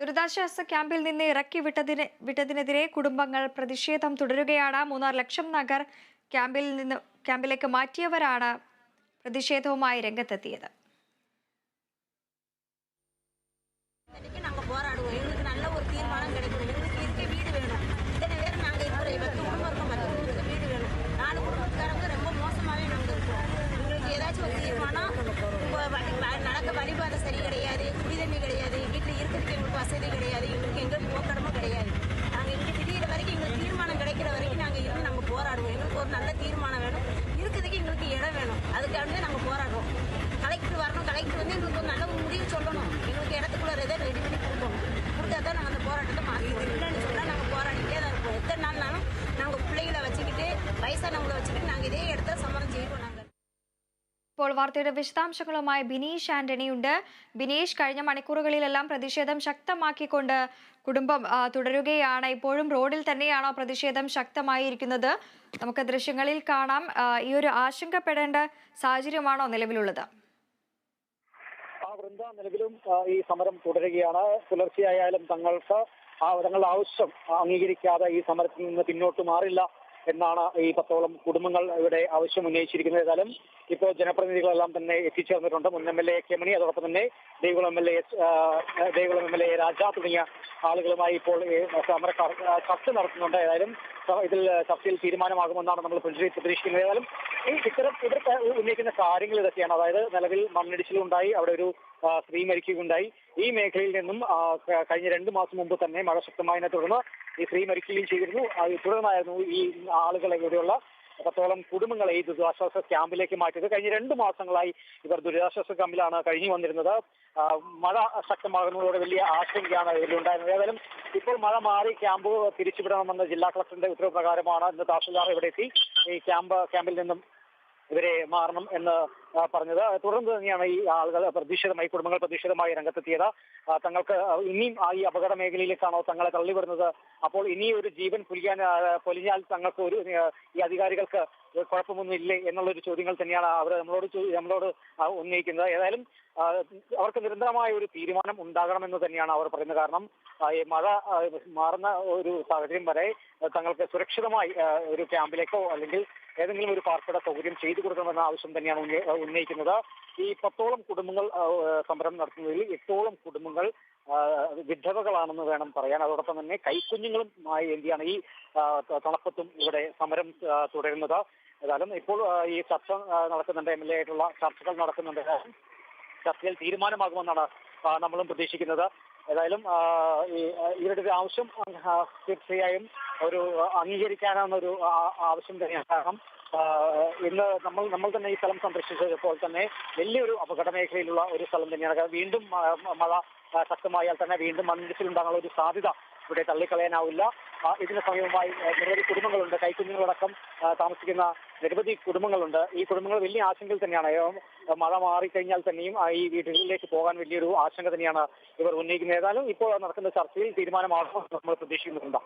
ദുരിതാശ്വാസ ക്യാമ്പിൽ നിന്ന് ഇറക്കി വിട്ടതിന് വിട്ടതിനെതിരെ കുടുംബങ്ങൾ പ്രതിഷേധം തുടരുകയാണ്. മൂന്നാർ ലക്ഷം നഗർ ക്യാമ്പിൽ നിന്ന് ക്യാമ്പിലേക്ക് മാറ്റിയവരാണ് പ്രതിഷേധവുമായി രംഗത്തെത്തിയത്. ഇപ്പോൾ വാർത്തയുടെ വിശദാംശങ്ങളുമായി ബിനീഷ് ആന്റണി ഉണ്ട്. ബിനീഷ് കഴിഞ്ഞ മണിക്കൂറുകളിലെല്ലാം പ്രതിഷേധം ശക്തമാക്കിക്കൊണ്ട് കുടുംബം തുടരുകയാണ്. ഇപ്പോഴും റോഡിൽ തന്നെയാണോ പ്രതിഷേധം ശക്തമായിരിക്കുന്നത്? നമുക്ക് ദൃശ്യങ്ങളിൽ കാണാം. ഈ ഒരു ആശങ്കപ്പെടേണ്ട സാഹചര്യമാണോ നിലവിലുള്ളത്? നിലവിലും ഈ സമരം തുടരുകയാണ്. പുലർച്ചെയായാലും തങ്ങൾക്ക് ആ തങ്ങളുടെ ആവശ്യം അംഗീകരിക്കാതെ ഈ സമരത്തിൽ നിന്ന് പിന്നോട്ട് മാറില്ല. എന്നാണ് ഈ പത്തോളം കുടുംബങ്ങൾ ഇവിടെ ആവശ്യം ഉന്നയിച്ചിരിക്കുന്നത്. ഏതായാലും ഇപ്പോൾ ജനപ്രതിനിധികളെല്ലാം തന്നെ എത്തിച്ചേർന്നിട്ടുണ്ട്. മുൻ M L A K Mani അതോടൊപ്പം തന്നെ Devikulam M L A Devikulam M L A Raja തുടങ്ങിയ ആളുകളുമായി ഇപ്പോൾ സമര ചർച്ച നടത്തുന്നുണ്ട്. ഏതായാലും ഇതിൽ ചർച്ചയിൽ തീരുമാനമാകുമെന്നാണ് നമ്മൾ പ്രതീക്ഷി- പ്രതീക്ഷിക്കുന്നത്. ഏതായാലും ഈ ഇത്തരം ഇവർ ഉന്നയിക്കുന്ന കാര്യങ്ങൾ ഇതൊക്കെയാണ്. അതായത് നിലവിൽ മണ്ണിടിച്ചിലുണ്ടായി അവിടെ ഒരു സ്ത്രീ മരിക്കുകയുണ്ടായി. ഈ മേഖലയിൽ നിന്നും കഴിഞ്ഞ രണ്ട് മാസം മുമ്പ് തന്നെ മഴ ശക്തമായതിനെ തുടർന്ന് ഈ സ്ത്രീ മരിക്കുകയും ചെയ്തിരുന്നു. അത് തുടർന്നായിരുന്നു ഈ ആളുകളെ ഇവിടെയുള്ള പത്തോളം കുടുംബങ്ങളെ ഈ ദുരിതാശ്വാസ ക്യാമ്പിലേക്ക് മാറ്റിയത്. കഴിഞ്ഞ രണ്ട് മാസങ്ങളായി ഇവർ ദുരിതാശ്വാസ ക്യാമ്പിലാണ് കഴിഞ്ഞു വന്നിരുന്നത്. മഴ ശക്തമാകുന്നതോടെ വലിയ ആശങ്കയാണ് ഇതിലുണ്ടായിരുന്നത്. ഏതായാലും ഇപ്പോൾ മഴ മാറി ക്യാമ്പ് തിരിച്ചുവിടണമെന്ന ജില്ലാ കളക്ടറിന്റെ ഉത്തരവ് പ്രകാരമാണ് ഇന്ന് തഹസിൽദാർ ഇവിടെ എത്തി ഈ ക്യാമ്പ് ക്യാമ്പിൽ നിന്നും ഇവരെ മാറണം എന്ന് പറഞ്ഞത്. തുടർന്ന് തന്നെയാണ് ഈ ആളുകൾ പ്രതിഷേധമായി കുടുംബങ്ങൾ പ്രതിഷേധമായി രംഗത്തെത്തിയത്. തങ്ങൾക്ക് ഇനിയും ഈ അപകട മേഖലയിലേക്കാണോ തങ്ങളെ തള്ളിവിടുന്നത്? അപ്പോൾ ഇനി ഒരു ജീവൻ പുലിയാൻ പൊലിഞ്ഞാൽ തങ്ങൾക്ക് ഒരു ഈ അധികാരികൾക്ക് കുഴപ്പമൊന്നും ഇല്ലേ എന്നുള്ളൊരു ചോദ്യങ്ങൾ തന്നെയാണ് അവർ നമ്മളോട് നമ്മളോട് ഉന്നയിക്കുന്നത്. ഏതായാലും അവർക്ക് നിരന്തരമായ ഒരു തീരുമാനം ഉണ്ടാകണമെന്ന് തന്നെയാണ് അവർ പറയുന്നത്. കാരണം ഈ മഴ മാറുന്ന ഒരു സാഹചര്യം വരെ തങ്ങൾക്ക് സുരക്ഷിതമായി ഒരു ക്യാമ്പിലേക്കോ അല്ലെങ്കിൽ ഏതെങ്കിലും ഒരു പാർപ്പിട സൗകര്യം ചെയ്തു കൊടുക്കണമെന്ന ആവശ്യം തന്നെയാണ് ഉന്നയി- ഉന്നയിക്കുന്നത്. ഈ പത്തോളം കുടുംബങ്ങൾ സമരം നടത്തുന്നതിൽ എട്ടോളം കുടുംബങ്ങൾ വിധവകളാണെന്ന് വേണം പറയാൻ. അതോടൊപ്പം തന്നെ കൈക്കുഞ്ഞുങ്ങളുമായി എന്തിയാണ് ഈ തണുപ്പത്തും ഇവിടെ സമരം തുടരുന്നത്. ഏതായാലും ഇപ്പോൾ ഈ ചർച്ച നടക്കുന്നുണ്ട്. എം എൽ എ ആയിട്ടുള്ള ചർച്ചകൾ നടക്കുന്നുണ്ട്. ചർച്ചയിൽ തീരുമാനമാകുമെന്നാണ് നമ്മളും പ്രതീക്ഷിക്കുന്നത്. ഏതായാലും ഈ ഇവരുടെ ഒരു ആവശ്യം തീർച്ചയായും ഒരു അംഗീകരിക്കാനാവുന്ന ഒരു ആവശ്യം തന്നെയാണ്. കാരണം ഇന്ന് നമ്മൾ നമ്മൾ തന്നെ ഈ സ്ഥലം സന്ദർശിച്ചപ്പോൾ തന്നെ വലിയൊരു അപകട മേഖലയിലുള്ള ഒരു സ്ഥലം തന്നെയാണ്. കാരണം വീണ്ടും മഴ ശക്തമായാൽ തന്നെ വീണ്ടും മണ്ണിടിച്ചിലുണ്ടാകാനുള്ള ഒരു സാധ്യത ഇവിടെ തള്ളിക്കളയാനാവില്ല. ഇതിന് സമീപമായി നിരവധി കുടുംബങ്ങളുണ്ട്. കൈക്കുഞ്ഞുങ്ങളടക്കം താമസിക്കുന്ന നിരവധി കുടുംബങ്ങളുണ്ട്. ഈ കുടുംബങ്ങൾ വലിയ ആശങ്കയിൽ തന്നെയാണ്. മഴ മാറിക്കഴിഞ്ഞാൽ തന്നെയും ഈ വീടുകളിലേക്ക് പോകാൻ വലിയൊരു ആശങ്ക തന്നെയാണ് ഇവർ ഉന്നയിക്കുന്നത്. ഏതായാലും ഇപ്പോൾ നടക്കുന്ന ചർച്ചയിൽ തീരുമാനമാണോ നമ്മൾ പ്രതീക്ഷിക്കുന്നുണ്ട്?